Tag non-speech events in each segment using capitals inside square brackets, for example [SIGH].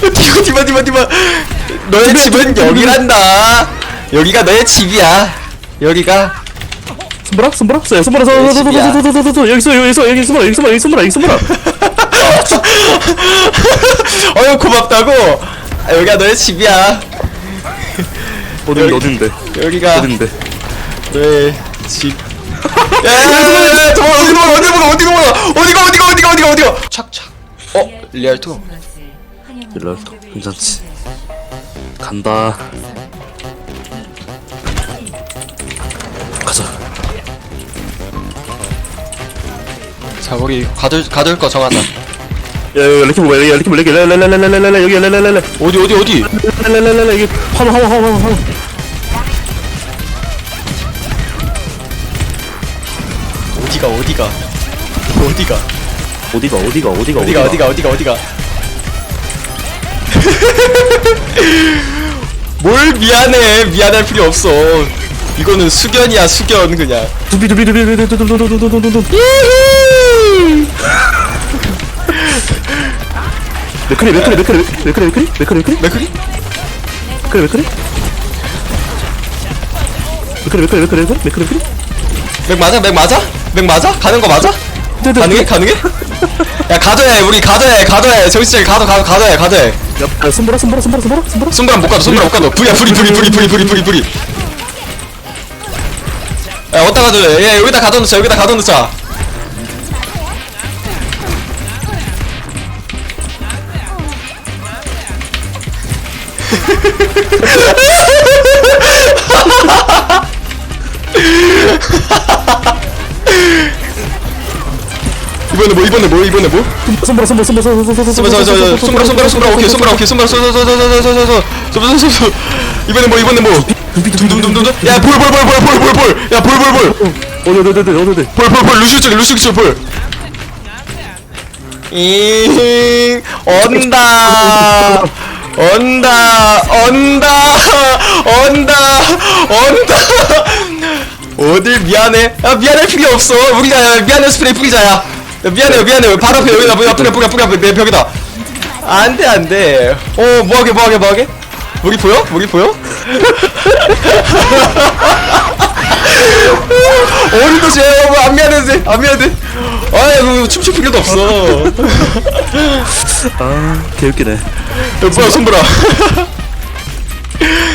디바 디바 디바 디바. 너의 집은 여기란다. 여기가 너의 집이야. 여기가 손보라 손보라. 쏘 손보라 쏘쏘쏘쏘쏘쏘쏘 여기 있어 여기 있어 여기 숨어라 여기 숨어라 여기 숨어라 여기 숨어라. 어휴 고맙다고. 아, 여기가 너의 집이야. 어딘데 어딘데? 여기가 어딘데? 너의 집. 야야야야 도망 어디 도망 어디 도망 어디 도망 어디가 어디가 어디가 어디가 어디가? 착착. 어 리알토 일로 괜찮지 간다 가자 자 우리 가둘 가둘 거 정하자 야야 레키 뭐야 야 레키 뭐 레키 레레레레레레레 여기 레레레레 어디 어디 어디 레레레레레 여기 화물 화물 화물 화물 어디가 어디가 어디가 어디가 어디가 어디가 어디가 어디가 어디가 어디가 [LAUGHS] 뭘 미안해. 미안할 필요 없어. 이거는 수견이야 수견 그냥. 두비 두비 두비 두비 두비 두비 두비 두비 두비 맥크리 맥크리 맥크리 맥크리 맥크리 맥크리 맥크리? 맥크리? 맥크리 맥크리? 맥크리 맥크리 맥크리 맥크리? 맥크리 맥크리? 맥 맞아? 맥 맞아? 맥 맞아? 가는 거 맞아? 네, 가능해? 가능해? 야 가둬야 해 우리 가둬야 해 가둬야 해. 정신 차려. 가둬 가둬 가둬야 해 가둬야 해 야 손보라 손보라 손보라 손보라 손보라. 손가락 못 가둬 손가락 못 가둬 불이야 불이 불이 불이 불이 불이 불이 불이 야 어디다 가둬야 야 여기다 가둬놓자 여기다 가둬놓자 [LAUGHS] 뭐 이번에 뭐 이번에 뭐 손보라 손보라 손보라 손보라 손보라 손가락 손가락 손가락 손가락 오케이 손가락 오케이 손가락 손손손손손손손손손손손손 이번에 뭐 이번에 뭐 둠둠둠둠둠 야볼볼볼볼볼볼볼볼야볼볼볼 어디 어디 어디 어디 어디 볼볼볼 루시우 쪽에 루시우 쪽에 볼 잉, 온다, 온다, 온다, 온다, 온다. 어딜 미안해? 아 미안할 필요 없어. 우리가 미안해 스프레이 뿌리자야. 야, 미안해, 미안해. 바로 앞에 여기다, 뿌려, 뿌려, 뿌려, 뿌려, 내 벽에다. 안돼, 안돼. 어, 뭐하게, 뭐하게, 뭐하게? 무기 보여? 무기 보여? [LAUGHS] 어린도 쟤, 뭐안 미안해도 돼, 안 미안해. 아이고, 춤출 필요도 없어. 아 개웃기네 야, 뭐야 손보라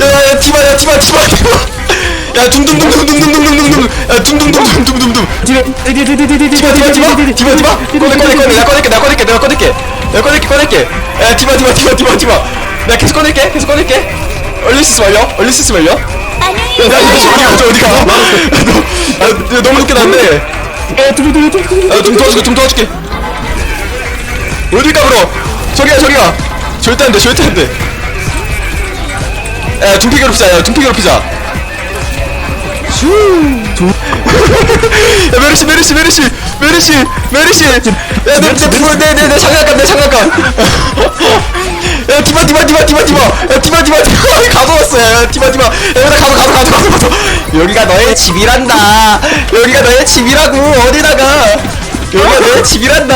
야야야 티바야 티바 티바 티바 야 둠둠둠둠둠둠둠둠둠둠 야 디디디디디디 디바 디바 디바 디바 디바 꺼내 꺼내 꺼내 내가 꺼낼게 내가 꺼낼게 내가 꺼낼게 내가 꺼낼게 꺼낼게 야 디바 디바 디바 디바 디바 내가 계속 꺼낼게 계속 꺼낼게 얼리시스 말려 얼리시스 말려 야나 이거 어디가 어디 어디가 너 아, 너무 늦게 났네 야좀 도와줄게 좀 도와줄게 어딜 가불어 저기야 저기야 절대 안돼 절대 안돼 야 둠피 괴롭히자. 야 둠피 괴롭히자. [LAUGHS] 야 메르시 메르시 메르시. 메르시 메르시. 야내내 내 내 장난감 내 장난감. [LAUGHS] 야 디바 디바 디바 디바 디바. 야 디바 디바 디바. [LAUGHS] 가져왔어 야 디바 디바. 야 여기다 가져 가져 가져 가져 가져 여기가 너의 집이란다. 여기가 너의 집이라고 어디다가. 여기가 너의 집이란다.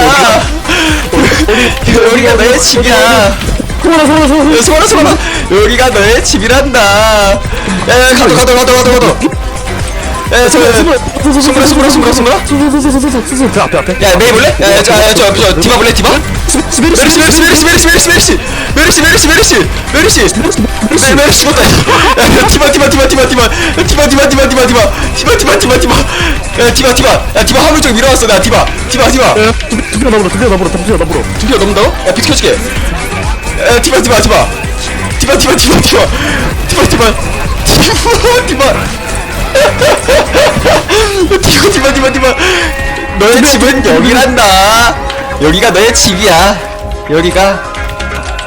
여기가? 너의 집이야. 소라 소라 소라 야, 소라 소라 여기가 너의 집이란다 야 야 가둬 가둬 가둬 가둬 가둬 야, 저, 숨어라, 숨어라, 숨어라, 숨어라. 수수수수수수수 그 앞에 앞에 야, 메이 볼래? 야, 야, 저, 야, 저, 저, 디바 볼래, 디바? 메르시, 메르시, 메르시, 메르시, 메르시, 메르시, 메르시, 메르시, 메르시, 메르시, 메르시, 메르시, 못다. 야, 디바, 디바, 디바, 디바, 디바, 야, 디바, 디바, 디바, 디바, 디바, 디바, 디바, 디바, 디바, 야, 디바, 디바, 야, 디바 화물 쪽 밀어왔어, 나 디바, 디바, 디바. 두개 넘으로 두개 넘으로 두개 넘으로 두개 넘는다고? 야, 비켜줄게. 야, 디바, 디바, 디바, 디바, 디바, 디바, 디바, 디바, 디바, [LAUGHS] 디바, 디바. [LAUGHS] 디바, 디바, 디바, 디바. 너의 집은 여기란다. 여기가 너의 집이야. 여기가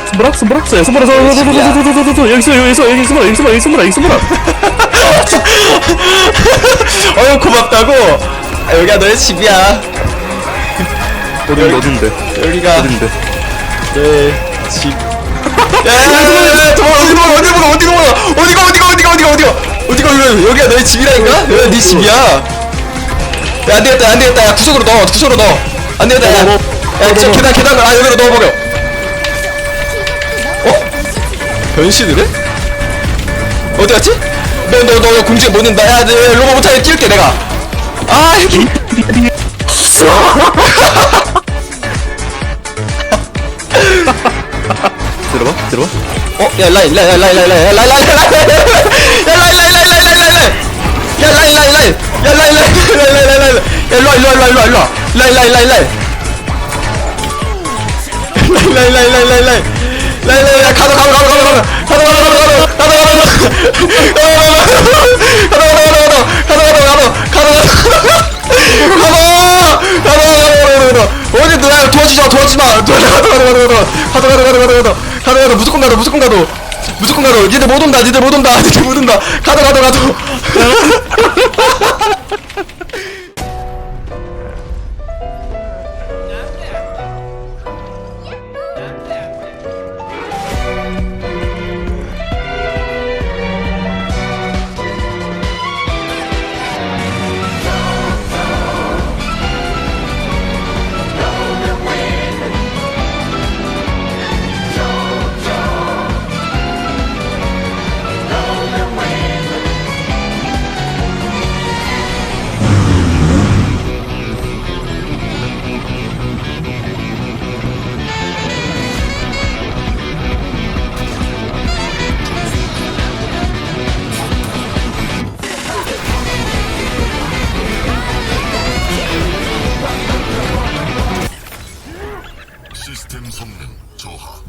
손보라 손보라 쏘 손보라 쏘쏘쏘쏘쏘쏘쏘 여기 있어 여기 있어 여기 있어 여기 있어 여기 있어 여기 있어 어휴 고맙다고. 아, 여기가 너의 집이야. 어딘데 어딘데 여기가 어딘데 내 집. 야야야야 도망 어디 도망 어디 도망 어디 도망 어디가 어디가 어디가 어디가 어디가 어디가 여기 여기가 너의 집이라니까? 여기가 네 집이야. 야 안되겠다 안되겠다 야 구석으로 넣어 구석으로 넣어 안되겠다 야. 넣어, 야 넣어, 저 넣어. 계단 계단 아 여기로 넣어버려. 어? 변신을 해? 어디 갔지? 너너너 너, 너 공주에 못 넣는다. 야내 로봇 못하게 뛸게 내가. 아 여기. [LAUGHS] [LAUGHS] 들어봐 들어봐 어? 야 라인 라인 라인 라인 라인 라인 라인 라인 라인 야 라인 라인 라인 가도 가도 무조건 가도 무조건 가도. 무조건 가도. 니들 못 온다 니들 못 온다 [LAUGHS] 니들 못 온다. 가도 가도 가도. [LAUGHS] 시스템 성능 저하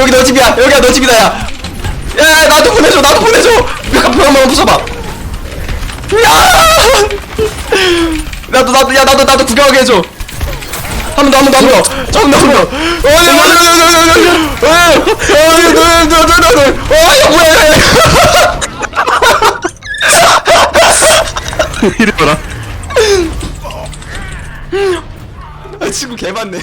야 여기 너 집이야 여기가 너 집이다 야 야 나도 보내줘 나도 보내줘 벽 한번 부숴봐 나도 나도 야 나도 나도 구경하게 해줘 한 번 더 한 번 더 한 번 더 조금 더한번 더. 어이 어이 어이 어이 어이 어이 뭐야 이리 와라 친구 개 많네